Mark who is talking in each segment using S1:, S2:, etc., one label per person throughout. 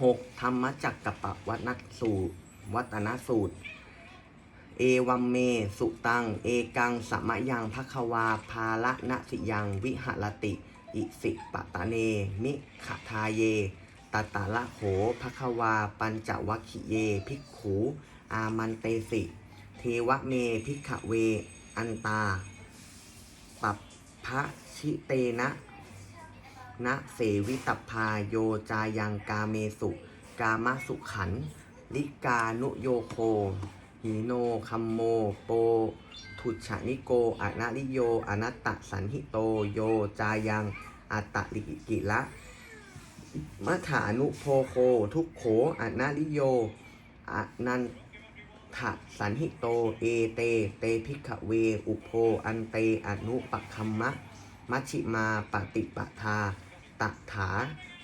S1: 6. ธรรมจักกับปวัตนสูตร วัตนสูตร เอวัมเม สุตัง เอกังสมะยังภควา ภาละนะสิยัง วิหรติ อิสิปะตะเน มิขทาเยตตาละโหภควา ปัญจวัคคิเย ภิกขู อามันเตสิ เทวะเม ภิกขเว อันตา ปัปพะชิเตนะ นะเสวิตพาโยจายังกาเมสุ กามสุขันลิกานุโยโคหิโนคัมโมโป ทุชานิโกอนาลิโยอนัตตสันหิโตโยจายังอัตตลิกิละมัฐานุโพโค ทุกโขอนาลิโยอนันทะสันหิโต เอเต เตพิกเว อุโพ อันเตอนุปัคัมมะ มัชชิมาปฏิปทา ตัถา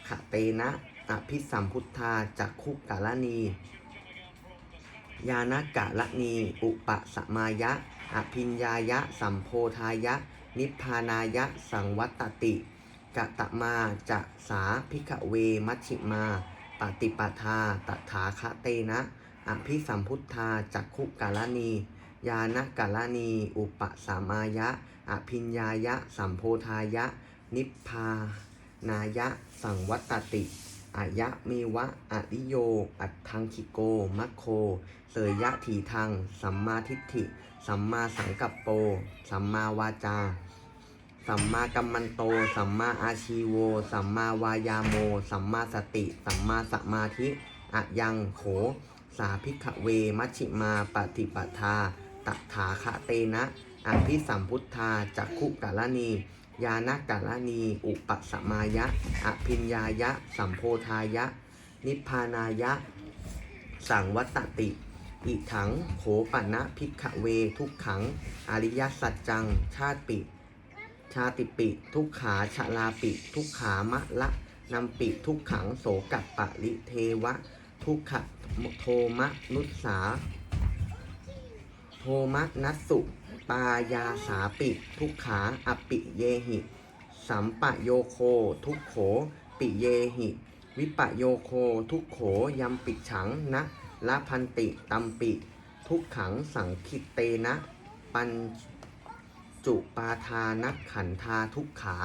S1: ขะเตนะอภิสัมพุทธาจักคุกกาลนียานกะละนีอุปสมายะ อภิญญายะ สัมโพธายะ นิพพานายะ สังวัตติกะตะมาจะสาพิกเวมัชิมา ปฏิปทาตถาคะเตนะ อภิสัมพุทธาจักคุกาลนี ยานกาลนี อุปสมายะ อภิญญายะ สัมโพธายะ นิพพา นายะ สังวัตติ อายะเมวะอริโย อัตทังคิโก มัคโค เสยยะถีทัง สัมมาทิฏฐิ สัมมาสังกัปโป สัมมาวาจา สัมมากัมมันโต สัมมาอาชีโว สัมมาวายาโม สัมมาสติ สัมมาสมาธิอะยังโข สาพิกเว มัชชิมาปฏิปทาตถาคะเตนะอภิสัมพุทธาจักขุกาลนี ยานกาลนีอุปสมายะ อภิญญายะ สัมโพธายะ นิพพานายะ สังวัตติ อิถังโขปนะพิกเว ทุกขัง อริยสัจจัง ชาติปิ ชาติปิ ทุกขาชลาปิ ทุกขามะละนำปิทุกขังโสกัปปะลิเทวะ ทุกขะโทมะนุสสา โทมะนัสสุ ปายาสาปิทุกขาอปิเยหิ สัมปะโยโค ทุกโข ปิเยหิ วิปะโยโค ทุกโขยัมปิฉังนะละพันติตัมปิ ทุกขังสังคิเตนะ ปัญจุปาทานักขันธาทุกขา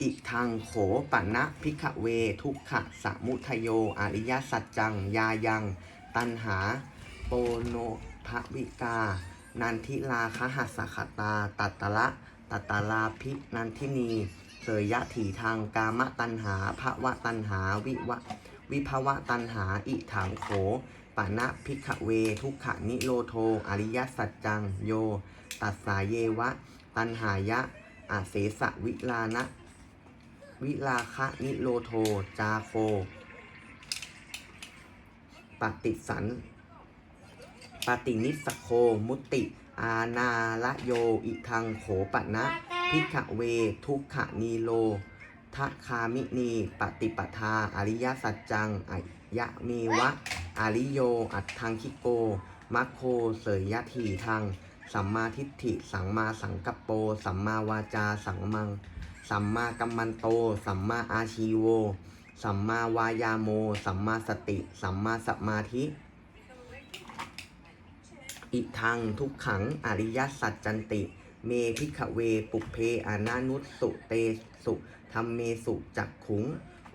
S1: อิทังโขปะนะพิกเว ทุกขะสมุทโย อริยสัจจัง ยายัง ตันหา โปโนภวิกา นันทิลาคหัสสขตา ตัตตละ ตัตตลาภินันทินีเสยยะถีทางกามตันหาภวะตันหา วิวะวิภวะตันหา อิถังโขปะนะพิกเว ทุกขนิโรโท อริยสัจจัง โย ตัสสาเยวะ ตันหายะอาเสสะวิลานะ วิลาคะนิโรโท จาโค ปฏิสัน ปฏินิสสโค มุตติอาณาละโย อิทังโขปะนะ พิกเว ทุกขนีโลทะคามินี ปฏิปทา อริยสัจจังอายะเมวะอาริโย อัตทังคิโก มัคโค เสยยะถีทังสัมมาทิฏฐิ สังมาสังกัปโป สัมมาวาจา สังมัง สัมมากัมมันโต สัมมาอาชีโว สัมมาวายาโม สัมมาสติ สัมมาสมาธิ อิทังทุกขังอริยสัจจันติ เมพิขเวปุเพอนานุสสุเตสุธรรมเมสุจักขุง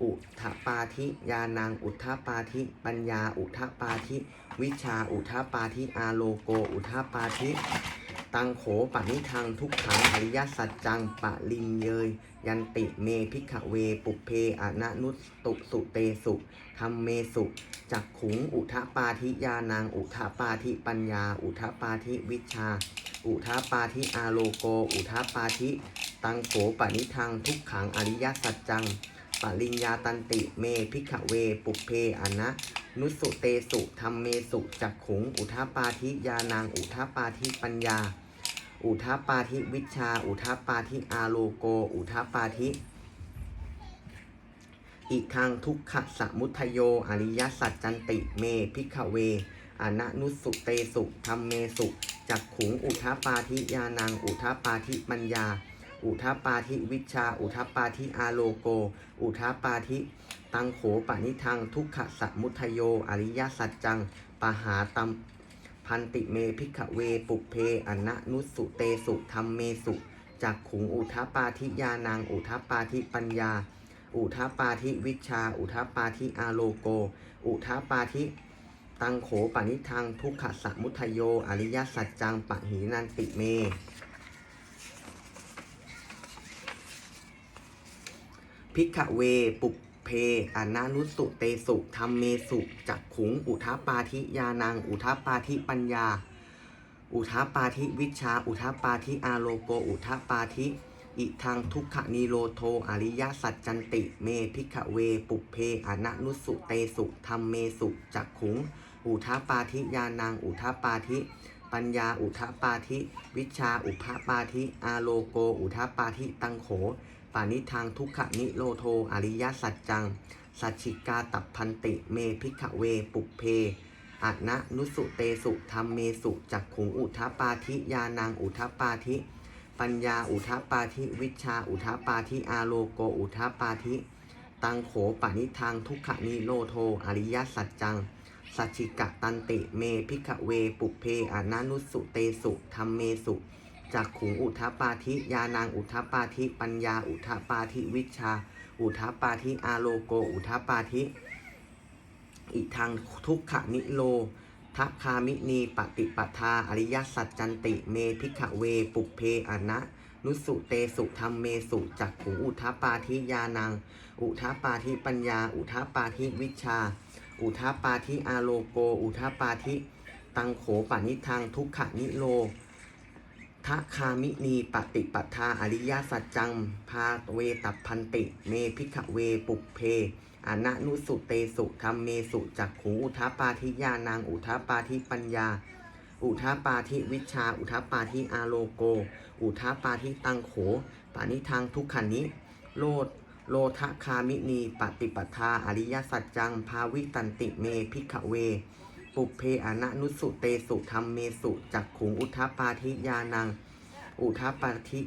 S1: อุทปาธิยานังอุทปาธิปัญญาอุทปาธิ วิชาอุทปาธิอาโลโกอุทปาธิ ตังโขปนิทังทุกขังอริยสัจจังปะลิงเยย ยันติเมพิขเวปุเพอนานุสตุสุเตสุธรรมเมสุจักขุงอุทปาธิยานังอุทปาธิปัญญา อุทปาธิวิชา อุทปาธิอาโลโก อุทปาธิตังโขปนิทังทุกขังอริยสัจจังปริญญาตันติเมพิขเวปุเพอนะนุสุเตสุธรรมเมสุจักขุง อุทปาธิยานังอุทปาธิปัญญา อุทปาธิวิชา อุทปาธิอาโลโก อุทปาธิอิทังทุกขสมุทโย อริยสัจจันติเมพิขเว อนะนุสุเตสุธรรมเมสุ จักขุงอุทปาธิยานัง อุทปาธิปัญญา อุทาปาธิวิชา อุทาปาธิอาโลโก อุทาปาธิตังโขปนิทังทุกขสมุทโย อริยสัจจังปหาตัม พันติเมพิกขเวปุเพอนะนุสุเตสุธรรมเมสุจักขุงอุทปาธิยานังอุทปาธิปัญญา อุทปาธิวิชา อุทปาธิอาโลโก อุทปาธิตังโขปนิทังทุกขสมุทโย อริยสัจจังปะหีนันติเม พิกขเวปุป เพอนานุสุเตสุธรรมเมสุจักขุง อุทาปาธิยานัง อุทาปาธิปัญญา อุทาปาธิวิชา อุทาปาธิอาโลโก อุทาปาธิอิทังทุกขนิโรโทอริยสัจจันติ เมพิกเว ปุเพอนานุสุเตสุธรรมเมสุจักขุง อุทาปาธิยานัง อุทาปาธิปัญญาอุทาปาธิ วิชชาอุทาปาธิอาโลโก อุทาปาธิตังโข ปานิทางทุกขนิโรโทอริยสัจจัง สัจฉิกาตับพันติเมพิกเวปุเพอะนะนุสุเตสุธรรมเมสุจักขุงอุทปาธิยานังอุทปาธิ ปัญญาอุทปาธิวิชาอุทปาธิอาโลโกอุทปาธิ ตังโขปานิทางทุกขนิโรโทอริยสัจจัง สัจฉิกะตันติเมพิกเวปุเพอะนานุสุเตสุธรรมเมสุ จากขุงอุทาปาธิยานางอุทาปาธิปัญญาอุทาปาธิวิชา อุทาปาธิอาโลโกอุทาปาธิอิทังทุกขนิโลทัคามินีปฏิปทาอริยสัจจันติเมพิกเวปุเพอนะนุสุเตสุธรรมเมสุจักขุงอุทปาธิยานางอุทปาธิปัญญา อุทปาธิวิชา อุทปาธิอาโลโก อุทปาธิตังโขปานิทังทุกขนิโล ทะคามินีปฏิปทาอริยสัจจัง พาเวตัพันติ เมพิขเวปุเพอนะนุสุเตสุธรรมเมสุจักขูอุทาปาทิยานางอุทาปาทิปัญญา อุทาปาทิวิชา อุทาปาทิอาโลโก อุทาปาทิตังโข ปานิทางทุกขันนิโลดโลทะคามินีปฏิปทาอริยสัจจัง ภาวิตันติเมพิขเว ปุเพอนะนุสุเตสุธรรมเมสุจักขุงอุทาปาทิยานัง อุทาปาทิ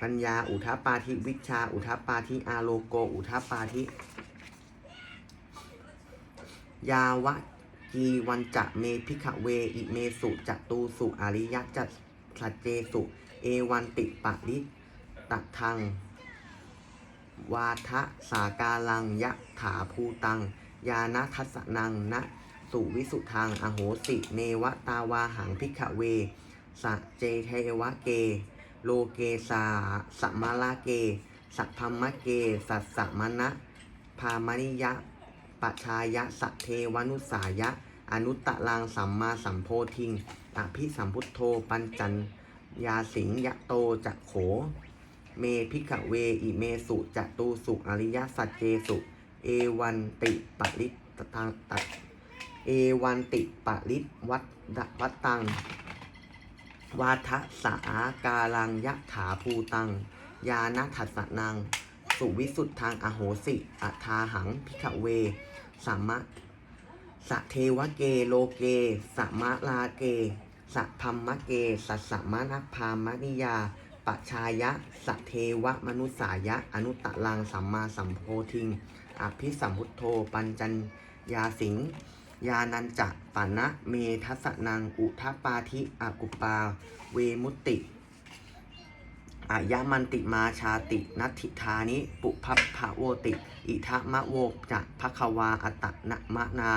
S1: ปัญญา อุทาปาทิวิชา อุทาปาทิอาโลโก อุทาปาทิยาวะกีวันจะเมพิขเวอิเมสุจตูสุอริยจัตสัจเจสุ เอวันติปะริตะทัง วาทะสากาลังยะถาภูตัง ยานะทัสนังนะ สุวิสุทางอโหสิเนวตาวาหังพิขเวสะเจเทวะเก โลเกสาสัมมาลาเก สัพพมะเก สัสสะมณะพามนิยะปัจชายะสะเทวนุสายะ อนุตตะลังสัมมาสัมโพธิงอภิสัมพุทโธปัญจัญยาสิงยะโตจักโข เมพิกเวอิเมสุจตูสุอริยสัจเจสุ เอวันติปริตตังตั เอวันติปริตวัตดวัตตัง วาทสากาลังยะถาภูตัง ยานะทัสนัง สุวิสุทธังอโหสิอัทาหังพิกเวสัมมะสะเทวะเกโลเกสัมมะลาเกสัพพัมมะเกสัสมะนะพามนิยาปัจชายะสะเทวะมนุสายะ อนุตตลังสัมมาสัมโพธิง อภิสัมพุทโธปัญจัญญาสิง ยานันจะปานะเมทัสนัง อุทปาธิอากุปา เวมุติอายะมันติมาชาตินัตถิธานิปุพัพพะโวติ อิทะมะโวจะภควาอัตตะนะมะนา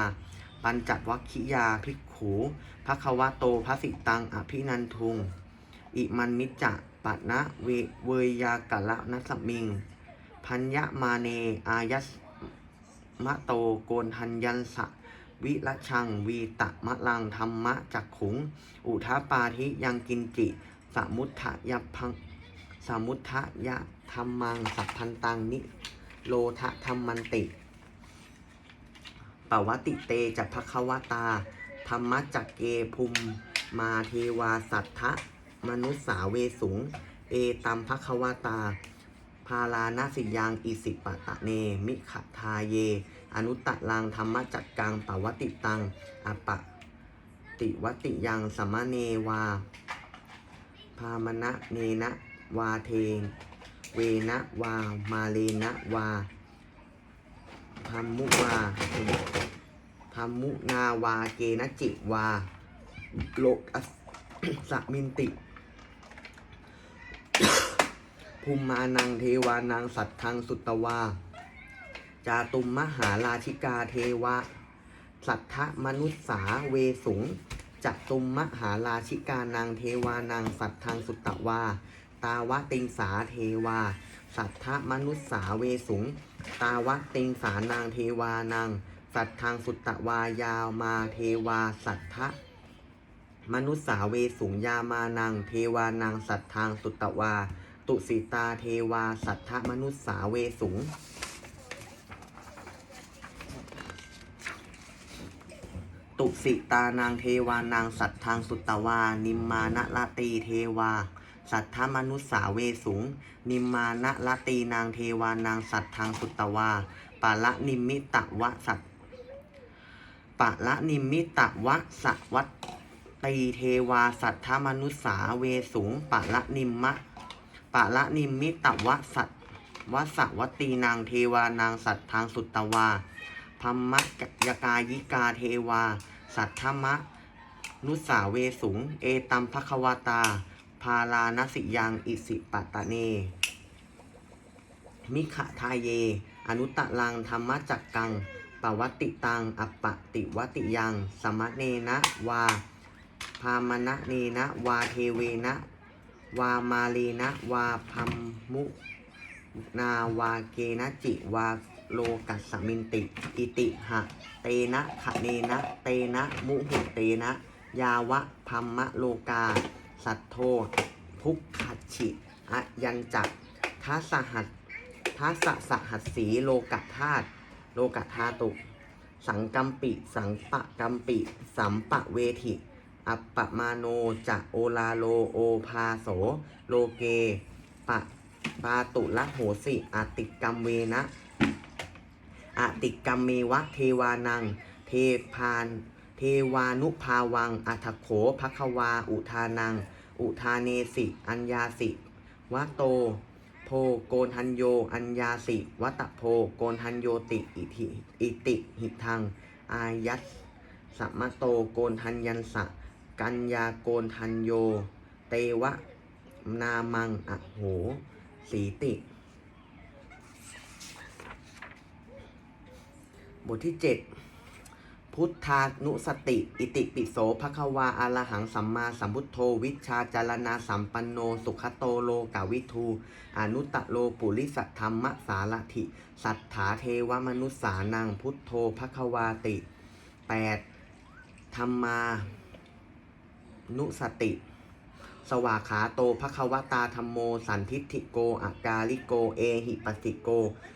S1: ปัญจวัคคิยาภิกขูภควะโตภสิตังอภินันทุง อิมันมิจจะปะนะเวเวยากะละนัสมิง พัญญมาเนอายัสมะโตโกนทัญญันสะ วิละชัง วีตะมะลังธรรมะจักขุง อุทาปาธิยังกินจิ สมุทธยพังสมุทธยะธรรมังสัพพันตังนิโลทะธรรมันติปวติเตจัพคะวตา ธรรมจักเกภูมมาเทวาสัทธะมนุสสาเวสุง เอตัมภควตา พาลานาสิยังอิสิปะตะเน มิขทาเย อนุตตะลังธรรมจักกังปวติตังอปะติวติยังสมเนวา พามณะเนนะวาเทนเวนะวา มาเลนะวาพัมมุวาพัมมุนาวาเกนะจิวา โลกัสสมินติ ภูมิมานังเทวานังสัตทังสุตตวา จาตุมมหาราชิกาเทวะ สัทธมนุษสาเวสุงจัตุมมหาราชิกานางเทวานางสัตทธังสุตตวา ตาวะติงสาเทวา สัทธมนุษสาเวสุง ตาวะติงสานางเทวานางสัตทธังสุตตวายาวมาเทวาสัทธมนุษสาเวสุงยามานังเทวานางสัตทธังสุตตวา ตุสิตาเทวาสัทธมนุษสาเวสุง ตุสิตานางเทวานางสัตทธังสุตตวา นิมมานละตีเทวา สัทธมนุษสาเวสุง นิมมานละตีนางเทวานางสัตทธังสุตตวาปะละนิมิตะวะสัตปะละนิมิตะวะสวัตตีเทวาสัทธมนุษสาเวสุงปะละนิมมะปะละนิมิตะวะสัตวะสวัตตีนางเทวานางสัตทธังสุตตวา พัมมะยกายิกาเทวา สัทธมะ นุสาเวสุง เอตัมภควตา พาลานสิยังอิสิปตะเน มิขะทายเย อนุตตลังธรรมจักกังปวัตติตัง อัปปติวติยัง สมะเนนะวา พามณะเนนะวาเทเวนะ วามาเลนะวาพัมมุนาวาเกนะจิวา โลกัสสมินติ อิติหะ เตนะขะเนนะ เตนะ มุหุเตนะ ยาวะพัมมะโลกา สัทโททุกขัดฉิอะยันจักทัสหัสทัสสหัสสีโลกธาตุโลกธาตุ สังกัมปิ สังปะกัมปิ สัมปะเวทิอัปปะมาโนจะโอลาโลโอภาโส โลเก ปะปาตุละโหสิอติกรรมเวนะ อติกรรมเมวะเทวานัง เทพานเทวานุภาวัง อัทโขภควา อุทานัง อุทาเนสิ อัญญาสิวะโต โพโกนทันโย อัญญาสิวัตโพโกนทันโยติอิทิอิติหิทัง อายัสสัมมโตโกนทันยันสะ กัญญาโกนทันโย เตวะนามังอะโห สีติ บทที่ 7 พุทธานุสติ อิติปิโสภควาอารหังสัมมาสัมพุทโธ วิชาจารณาสัมปันโน สุขโตโลกาวิทู อนุตตะโลปุริสธรรมสารถิ สัทธาเทวมนุษสานังพุทโธภควาติ 8. ธรรมานุสติ สวากขาโตภควตาธรรมโม สันทิฏฐิโกอากาลิโก เอหิปัสสิโก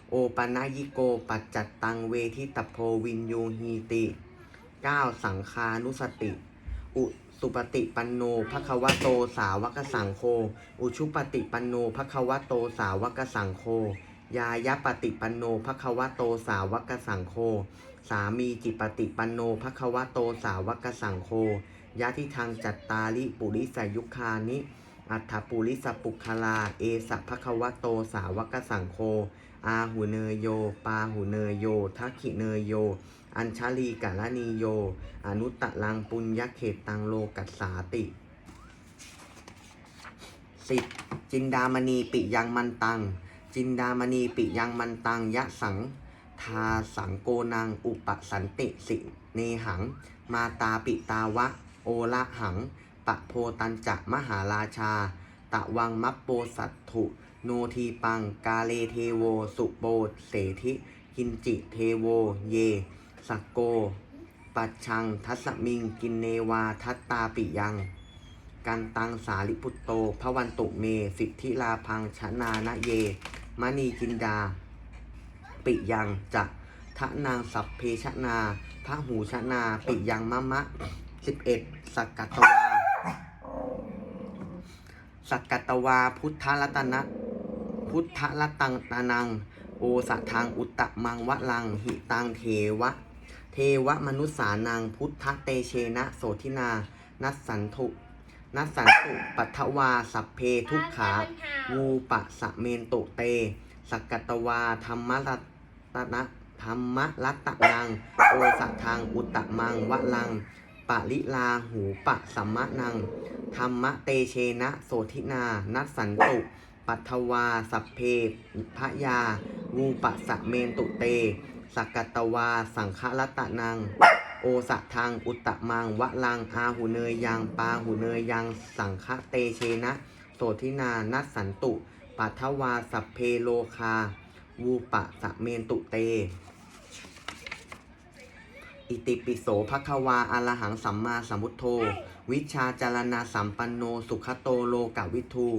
S1: โอปนายิโก ปัจจัตตังเวทิตโพวินยูฮีติ 9. สังคานุสติ อุสุปฏิปันโนภควโตสาวกสังโฆอุชุปฏิปันโนภควโตสาวกสังโฆยายปฏิปันโนภควโตสาวกสังโฆ สามีจิปฏิปันโนภควโตสาวกสังโฆ ยะทิทางจัตตาลิปุริสยุคานิอัฏฐปุริสปุคลา เอสะภควโตสาวกสังโฆอาหูเนยโย ปาหูเนยโย ทักขิเนยโย อัญชลีกาลนีโย อนุตตะลังปุญญเขตตังโลกัสสาติสิบจินดามณีปิยังมันตัง จินดามณีปิยังมันตัง ยะสังทาสังโกนัง อุปสันติสิเนหัง มาตาปิตาวะ โอละหัง ปะโพตันจะมหาราชา ตะวังมัปโปสัตถุ โนทีปัง กาเลเทโว สุโปเสธิกินจิเทโว เย สักโก ปัจชัง ทัสมิง กินเนวา ทัตตาปิยัง กันตังสาลิพุตโตพระวันตุเม สิทธิลาพังชนานะเย มณีจินดา ปิยังจะทะนางสัพเพชนาพระหูชนา ปิยังมะมะ สิบเอ็ดสักกัตวา สักกัตวา พุทธรัตนะ พุทธรัตังตานัง โอสะทางอุตตะมังวะลัง หิตังเทวะ เทวมนุษสานัง พุทธเตเชนะโสทินา นัสสันทุนัสสันตุปัทวา สัพเพทุกขา วูปะสะเมนตุเต สักกัตวา ธรรมรัตนะธรรมรัตนัง โอสัทางอุตตมังวะลัง ปะลิลาหูปะสัมมะนัง ธรรมะเตเชนะ โสธินา นัสสันตุ ปัทวา สัพเพพะยา วูปะสะเมนตุเต สักกตวา สังฆรัตนัง โอสัทางอุตตมัง วะลัง อาหูเนยยัง ปาหูเนยยัง สังฆเตเชนะ โสธินา นัสสันตุ ปัทวา สัพเพโลคา วูปะสะเมนตุเต อิติปิโสภควาอรหังสัมมาสัมพุทโธ วิชาจารณาสัมปันโน สุขโตโลกวิทู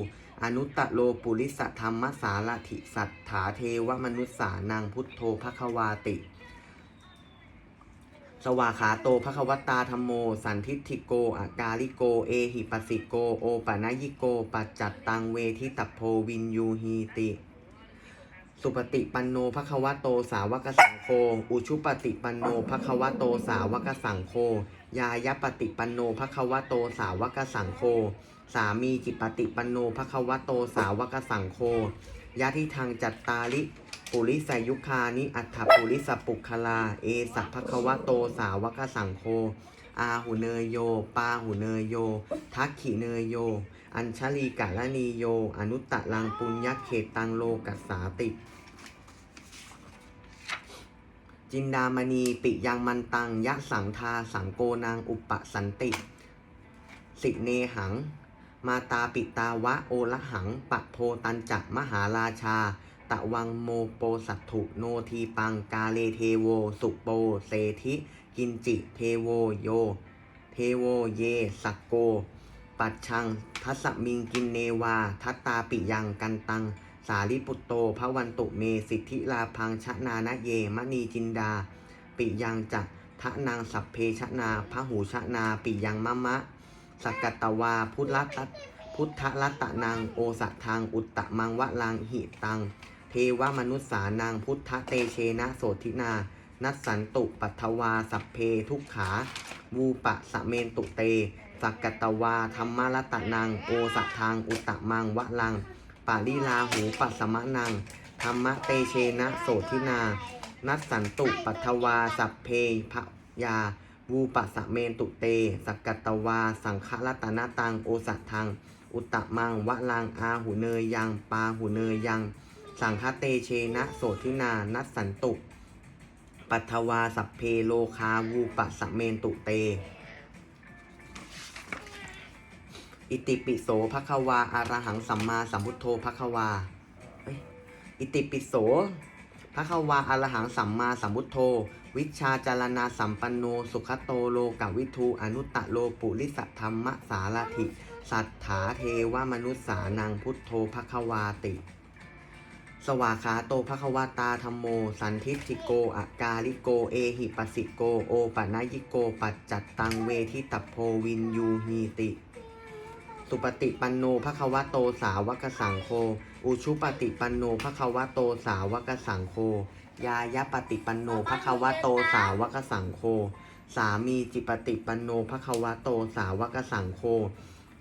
S1: อนุตตโลปุริสธรรมสารถิสัทธาเทวมนุสสานังพุทโธภควาติ สวาขาโตภควตาธรรมโม สันทิฏฐิโกอากาลิโก เอหิปัสสิโก โอปะนยิโก ปัจจัตตังเวทิตพโพวินยูฮีติ สุปฏิปันโนภควโตสาวกสังโฆ อุชุปฏิปันโนภควโตสาวกสังโฆ ยายปฏิปันโนภควโตสาวกสังโฆ สามีจิปฏิปันโนภควโตสาวกสังโฆ ยะทิทางจัตตาลิปุริสายุคานิอัฏฐปุริสปุคคลา เอสัพภควโตสาวกสังโฆ อาหุเนยโย ปาหุเนยโย ทักขิเนยโย อัญชลีกะละนีโย อนุตตะลังปุญญเขตตังโลกัสสาติ จินดามณีปิยังมันตังยะสังทาสังโกนางอุปสันติ สิเนหัง มาตาปิตาวะโอละหังปะโพตันจักมหาราชา ตะวังโมโปสัตถุโนทีปังกาเลเทโว สุโปเสธิ กินจิเทโวโย เทโวเยสักโก ปัจชัง ทัสมิงกินเนวา ทัตตาปิยังกันตัง สาลิปุตโตพระวันตุเม สิทธิลาพังชนานะเยมณีจินดา ปิยังจักทะนางสัพเพชนาพระหูชนา ปิยังมะมะสกตตวา พุทธรัตพุทธรัตนังโอสะทาง อุตตมังวะลังหิตัง เทวมนุษสานังพุทธเตเชนะโสธินา นัสสันตุปัทวาสัพเพทุกขา วูปะสะเมนตุเต สักกตวาธรรมรัตนัง โอสะทางอุตตมังวะลังปาลิลาหูปัสมะนัง ธรรมเตเชนะโสธินา นัสสันตุปัทวาสัพเพพยาวูปะสเมนตุเต สักกตวา สังฆรัตนาตัง โอสัทธัง อุตตมังวะลังอาหูเนยยัง ปาหูเนยยัง สังฆเตเชนะโสธินา นัสสันตุปัทวาสัพเพโลคาวูปะสเมนตุเต อิติปิโสภควาอารหังสัมมาสัมพุทโธภควาอิติปิโสภควาอารหังสัมมาสัมพุทโธ วิชาจารณาสัมปันโน สุขโตโลกวิทูอนุตตะโลปุริสธรรมสารถิสัทธาเทวมนุษสานังพุทโธภควาติ สวาขาโตภควตาธรรมโม สันทิฏฐิโกอากาลิโก เอหิปัสสิโก โอปะนยิโก ปัจจัตตังเวทิตัพโพวินยูฮีติ สุปฏิปันโนภควโตสาวกสังโฆอุชุปฏิปันโนภควโตสาวกสังโฆยายปฏิปันโนภควโตสาวกสังโฆสามีจิปฏิปันโนภควโตสาวกสังโฆ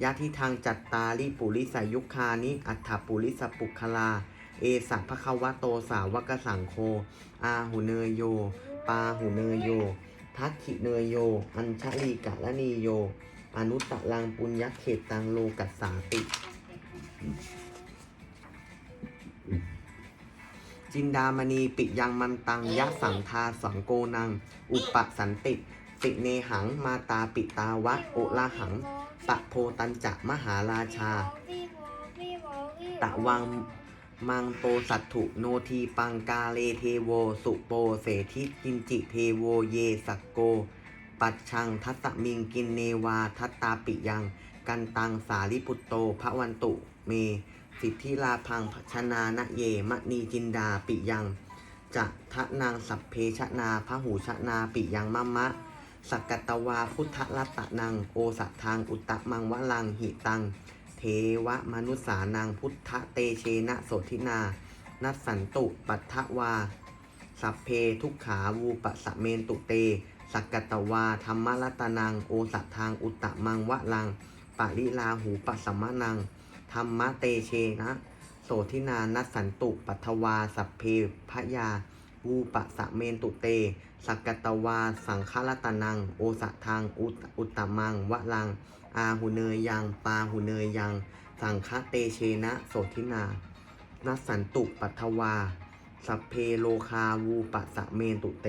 S1: ยะทิทางจัตตาลิปุริสายุคานิอัฏฐปุริสปุคคลา เอสัพภควโตสาวกสังโฆอาหุเนยโย ปาหุเนยโย ทักขิเนยโย อัญชลีกะละนีโย อนุตตะลังปุญญเขตตังโลกัสสาติ จินดามณีปิยังมันตังยะสังทาสังโกนัง อุปสันติสิเนหังมาตาปิตาวะโอละหังปะโพตันจะมหาราชา ตะวังมังโปสัตถุโนทีปังกาเลเทโว สุโปเสทิกินจิเทโวเยสักโก ปัจชังทัสมิงกินเนวาทัตตาปิยัง กันตังสาลิปุตโตพระวันตุเม สิทธิลาพังชนานะเยมะนีจินดาปิยังจะทะนางสัพเพชนาพระหูชนาปิยังมะมะสักกตวาพุทธรัตตนังโอสัททางอุตตะมังวะลังหิตัง เทวมนุษานังพุทธเตเชนะโสธินา นัสสันตุปัทวา สัพเพทุกขาวูปะสะเมนตุเต สักกตวา ธรรมรัตนัง โอสัททางอุตตะมังวะลัง ปะริลาหูปะสัมมะนัง ธรรมะเตเชนะ โสทินานัสสันตุปัทวา สัพเพพยาวูปะสะเมนตุเต สักกตวา สังฆรัตนัง โอสะทางอุตอุตตมังวะลัง อาหุเนยยัง ปาหุเนยยัง สังฆเตเชนะ โสทินา นัสสันตุปัทวา สัพเพโลคาวูปะสะเมนตุเต